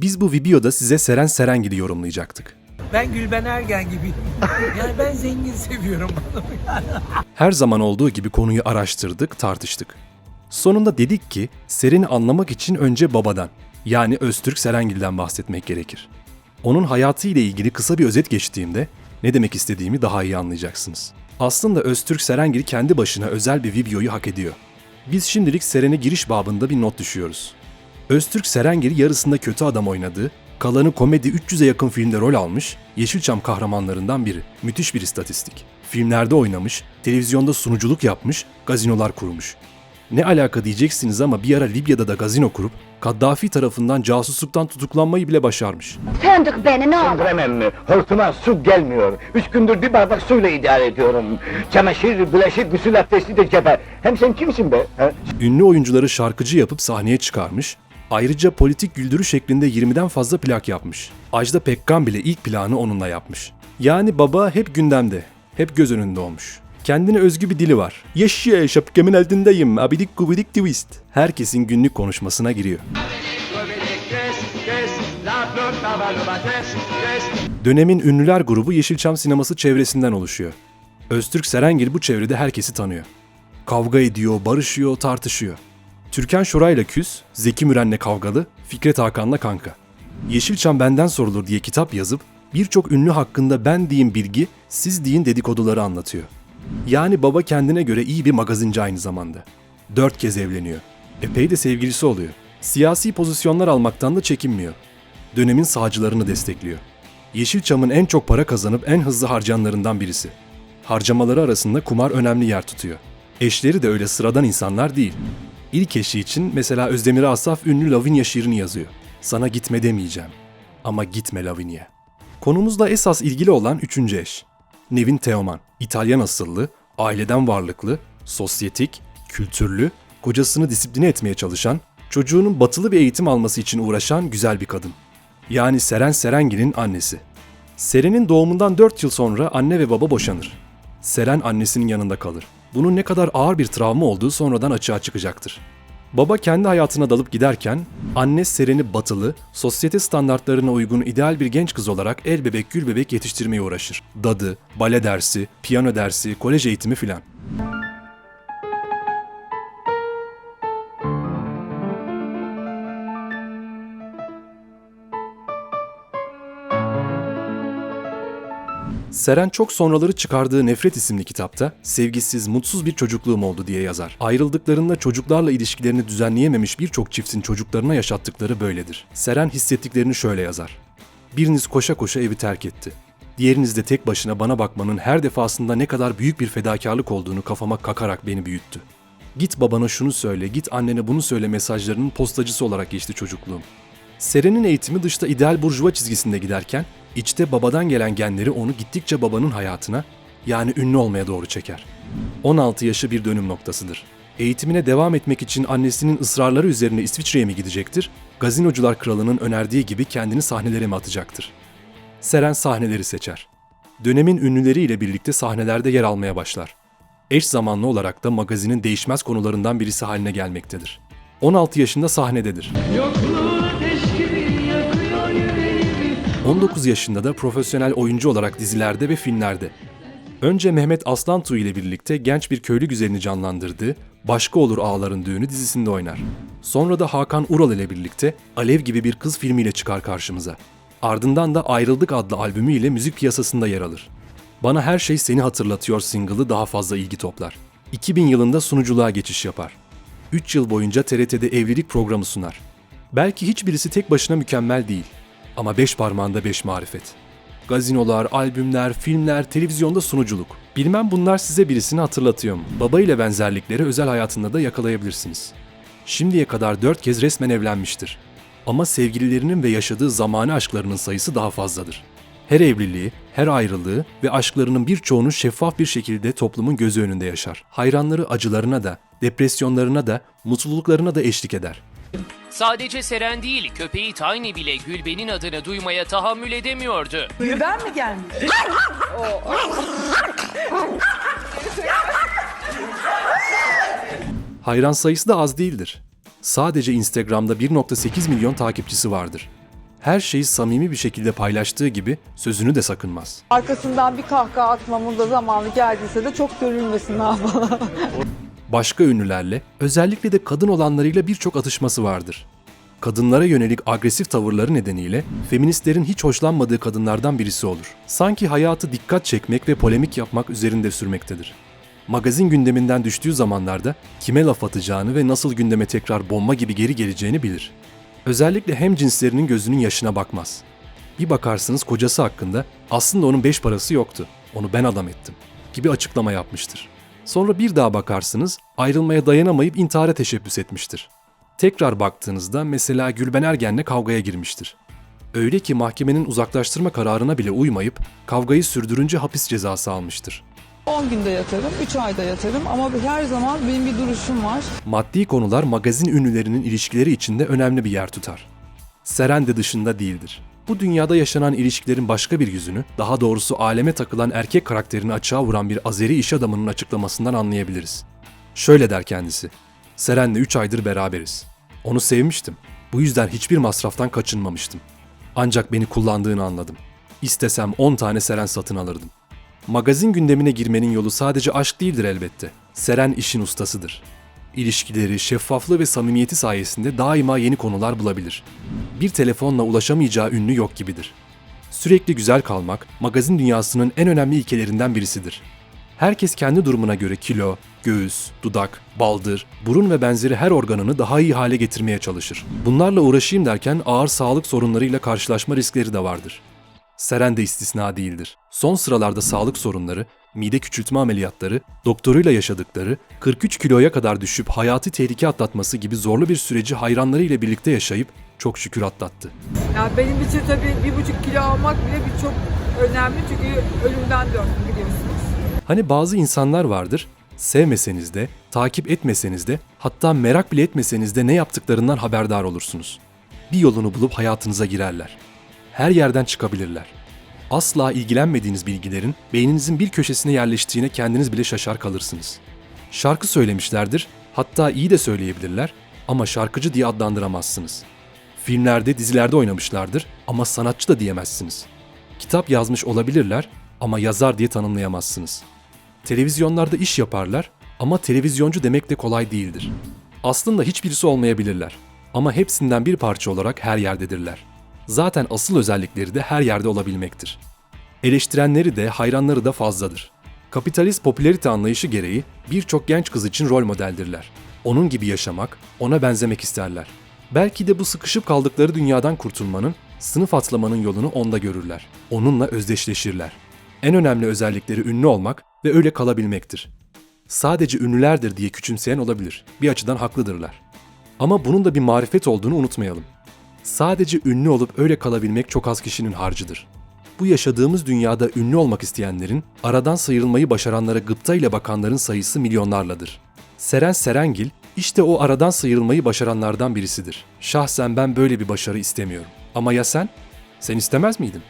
Biz bu videoda size Seren Serengil'i yorumlayacaktık. Ben Gülben Ergen gibiyim. yani ben zengin seviyorum. Her zaman olduğu gibi konuyu araştırdık, tartıştık. Sonunda dedik ki Seren'i anlamak için önce babadan, yani Öztürk Serengil'den bahsetmek gerekir. Onun hayatı ile ilgili kısa bir özet geçtiğimde ne demek istediğimi daha iyi anlayacaksınız. Aslında Öztürk Serengil kendi başına özel bir videoyu hak ediyor. Biz şimdilik Seren'e giriş babında bir not düşüyoruz. Öztürk Serengil yarısında kötü adam oynadığı, kalanı komedi 300'e yakın filmde rol almış, Yeşilçam kahramanlarından biri. Müthiş bir istatistik. Filmlerde oynamış, televizyonda sunuculuk yapmış, gazinolar kurmuş. Ne alaka diyeceksiniz ama bir ara Libya'da da gazino kurup Kaddafi tarafından casusluktan tutuklanmayı bile başarmış. Söndür beni ne olur. Söndüremem mi? Hortuma su gelmiyor. Üç gündür bir bardak suyla idare ediyorum. Çamaşır, bulaşık, gusül abdesti de cephe. Hem sen kimsin be? Ha? Ünlü oyuncuları şarkıcı yapıp sahneye çıkarmış, ayrıca politik güldürü şeklinde 20'den fazla plak yapmış. Ajda Pekkan bile ilk planı onunla yapmış. Yani baba hep gündemde, hep göz önünde olmuş. Kendine özgü bir dili var. Yaşa şapkamın altındayım, abidik gubidik twist. Herkesin günlük konuşmasına giriyor. Dönemin ünlüler grubu Yeşilçam sineması çevresinden oluşuyor. Öztürk Serengil bu çevrede herkesi tanıyor. Kavga ediyor, barışıyor, tartışıyor. Türkan Şoray'la küs, Zeki Müren'le kavgalı, Fikret Hakan'la kanka. Yeşilçam benden sorulur diye kitap yazıp birçok ünlü hakkında ben diyeyim bilgi, siz deyin dedikoduları anlatıyor. Yani baba kendine göre iyi bir magazinci aynı zamanda. Dört kez evleniyor. Epey de sevgilisi oluyor. Siyasi pozisyonlar almaktan da çekinmiyor. Dönemin sağcılarını destekliyor. Yeşilçam'ın en çok para kazanıp en hızlı harcayanlarından birisi. Harcamaları arasında kumar önemli yer tutuyor. Eşleri de öyle sıradan insanlar değil. İlk eşi için mesela Özdemir Asaf ünlü Lavinia şiirini yazıyor. Sana gitme demeyeceğim. Ama gitme Lavinia. Konumuzla esas ilgili olan üçüncü eş. Nevin Teoman. İtalyan asıllı, aileden varlıklı, sosyetik, kültürlü, kocasını disipline etmeye çalışan, çocuğunun batılı bir eğitim alması için uğraşan güzel bir kadın. Yani Seren Serengil'in annesi. Seren'in doğumundan 4 yıl sonra anne ve baba boşanır. Seren annesinin yanında kalır. Bunun ne kadar ağır bir travma olduğu sonradan açığa çıkacaktır. Baba kendi hayatına dalıp giderken anne Seren'i batılı, sosyete standartlarına uygun ideal bir genç kız olarak el bebek gül bebek yetiştirmeye uğraşır. Dadı, bale dersi, piyano dersi, kolej eğitimi filan. Seren çok sonraları çıkardığı Nefret isimli kitapta sevgisiz, mutsuz bir çocukluğum oldu diye yazar. Ayrıldıklarında çocuklarla ilişkilerini düzenleyememiş birçok çiftin çocuklarına yaşattıkları böyledir. Seren hissettiklerini şöyle yazar. Biriniz koşa koşa evi terk etti. Diğeriniz de tek başına bana bakmanın her defasında ne kadar büyük bir fedakarlık olduğunu kafama kakarak beni büyüttü. Git babana şunu söyle, git annene bunu söyle mesajlarının postacısı olarak geçti çocukluğum. Seren'in eğitimi dışta ideal burjuva çizgisinde giderken, içte babadan gelen genleri onu gittikçe babanın hayatına, yani ünlü olmaya doğru çeker. 16 yaşı bir dönüm noktasıdır. Eğitimine devam etmek için annesinin ısrarları üzerine İsviçre'ye mi gidecektir, gazinocular kralının önerdiği gibi kendini sahnelere mi atacaktır? Seren sahneleri seçer. Dönemin ünlüleriyle birlikte sahnelerde yer almaya başlar. Eş zamanlı olarak da magazinin değişmez konularından birisi haline gelmektedir. 16 yaşında sahnededir. 19 yaşında da profesyonel oyuncu olarak dizilerde ve filmlerde. Önce Mehmet Aslantuğ ile birlikte genç bir köylü güzelini canlandırdığı Başka Olur Ağların Düğünü dizisinde oynar. Sonra da Hakan Ural ile birlikte Alev gibi bir kız filmiyle çıkar karşımıza. Ardından da Ayrıldık adlı albümü ile müzik piyasasında yer alır. Bana Her Şey Seni Hatırlatıyor single'ı daha fazla ilgi toplar. 2000 yılında sunuculuğa geçiş yapar. 3 yıl boyunca TRT'de evlilik programı sunar. Belki hiçbirisi tek başına mükemmel değil. Ama beş parmağında beş marifet. Gazinolar, albümler, filmler, televizyonda sunuculuk. Bilmem bunlar size birisini hatırlatıyor mu? Baba ile benzerlikleri özel hayatında da yakalayabilirsiniz. Şimdiye kadar dört kez resmen evlenmiştir. Ama sevgililerinin ve yaşadığı zamane aşklarının sayısı daha fazladır. Her evliliği, her ayrılığı ve aşklarının birçoğunu şeffaf bir şekilde toplumun gözü önünde yaşar. Hayranları acılarına da, depresyonlarına da, mutluluklarına da eşlik eder. Sadece Seren değil, köpeği Tiny bile Gülben'in adını duymaya tahammül edemiyordu. Gülben mi gelmiş? Hayran sayısı da az değildir. Sadece Instagram'da 1.8 milyon takipçisi vardır. Her şeyi samimi bir şekilde paylaştığı gibi sözünü de sakınmaz. Arkasından bir kahkaha atmamın da zamanı geldiyse de çok görülmesin ne yapalım. Başka ünlülerle, özellikle de kadın olanlarıyla birçok atışması vardır. Kadınlara yönelik agresif tavırları nedeniyle feministlerin hiç hoşlanmadığı kadınlardan birisi olur. Sanki hayatı dikkat çekmek ve polemik yapmak üzerinde sürmektedir. Magazin gündeminden düştüğü zamanlarda kime laf atacağını ve nasıl gündeme tekrar bomba gibi geri geleceğini bilir. Özellikle hem cinslerinin gözünün yaşına bakmaz. Bir bakarsınız kocası hakkında aslında onun beş parası yoktu. Onu ben adam ettim gibi açıklama yapmıştır. Sonra bir daha bakarsınız ayrılmaya dayanamayıp intihara teşebbüs etmiştir. Tekrar baktığınızda mesela Gülben Ergen'le kavgaya girmiştir. Öyle ki mahkemenin uzaklaştırma kararına bile uymayıp kavgayı sürdürünce hapis cezası almıştır. 10 günde yatarım, 3 ayda yatarım ama her zaman benim bir duruşum var. Maddi konular magazin ünlülerinin ilişkileri içinde önemli bir yer tutar. Seren de dışında değildir. Bu dünyada yaşanan ilişkilerin başka bir yüzünü, daha doğrusu aleme takılan erkek karakterini açığa vuran bir Azeri iş adamının açıklamasından anlayabiliriz. Şöyle der kendisi, Seren'le 3 aydır beraberiz. Onu sevmiştim. Bu yüzden hiçbir masraftan kaçınmamıştım. Ancak beni kullandığını anladım. İstesem 10 tane Seren satın alırdım. Magazin gündemine girmenin yolu sadece aşk değildir elbette. Seren işin ustasıdır. İlişkileri, şeffaflığı ve samimiyeti sayesinde daima yeni konular bulabilir. Bir telefonla ulaşamayacağı ünlü yok gibidir. Sürekli güzel kalmak, magazin dünyasının en önemli ilkelerinden birisidir. Herkes kendi durumuna göre kilo, göğüs, dudak, baldır, burun ve benzeri her organını daha iyi hale getirmeye çalışır. Bunlarla uğraşayım derken ağır sağlık sorunlarıyla karşılaşma riskleri de vardır. Seren de istisna değildir. Son sıralarda sağlık sorunları, mide küçültme ameliyatları, doktoruyla yaşadıkları, 43 kiloya kadar düşüp hayati tehlike atlatması gibi zorlu bir süreci hayranlarıyla birlikte yaşayıp çok şükür atlattı. Yani benim için tabii bir buçuk kilo almak bile bir çok önemli çünkü ölümden döndüm biliyorsunuz. Hani bazı insanlar vardır, sevmeseniz de, takip etmeseniz de, hatta merak bile etmeseniz de ne yaptıklarından haberdar olursunuz. Bir yolunu bulup hayatınıza girerler. Her yerden çıkabilirler. Asla ilgilenmediğiniz bilgilerin beyninizin bir köşesine yerleştiğine kendiniz bile şaşar kalırsınız. Şarkı söylemişlerdir, hatta iyi de söyleyebilirler ama şarkıcı diye adlandıramazsınız. Filmlerde, dizilerde oynamışlardır ama sanatçı da diyemezsiniz. Kitap yazmış olabilirler ama yazar diye tanımlayamazsınız. Televizyonlarda iş yaparlar ama televizyoncu demek de kolay değildir. Aslında hiçbirisi olmayabilirler ama hepsinden bir parça olarak her yerdedirler. Zaten asıl özellikleri de her yerde olabilmektir. Eleştirenleri de hayranları da fazladır. Kapitalist popülerite anlayışı gereği birçok genç kız için rol modeldirler. Onun gibi yaşamak, ona benzemek isterler. Belki de bu sıkışıp kaldıkları dünyadan kurtulmanın, sınıf atlamanın yolunu onda görürler. Onunla özdeşleşirler. En önemli özellikleri ünlü olmak ve öyle kalabilmektir. Sadece ünlülerdir diye küçümseyen olabilir. Bir açıdan haklıdırlar. Ama bunun da bir marifet olduğunu unutmayalım. Sadece ünlü olup öyle kalabilmek çok az kişinin harcıdır. Bu yaşadığımız dünyada ünlü olmak isteyenlerin, aradan sıyrılmayı başaranlara gıpta ile bakanların sayısı milyonlarladır. Seren Serengil, işte o aradan sıyrılmayı başaranlardan birisidir. Şahsen ben böyle bir başarı istemiyorum. Ama ya sen? Sen istemez miydin?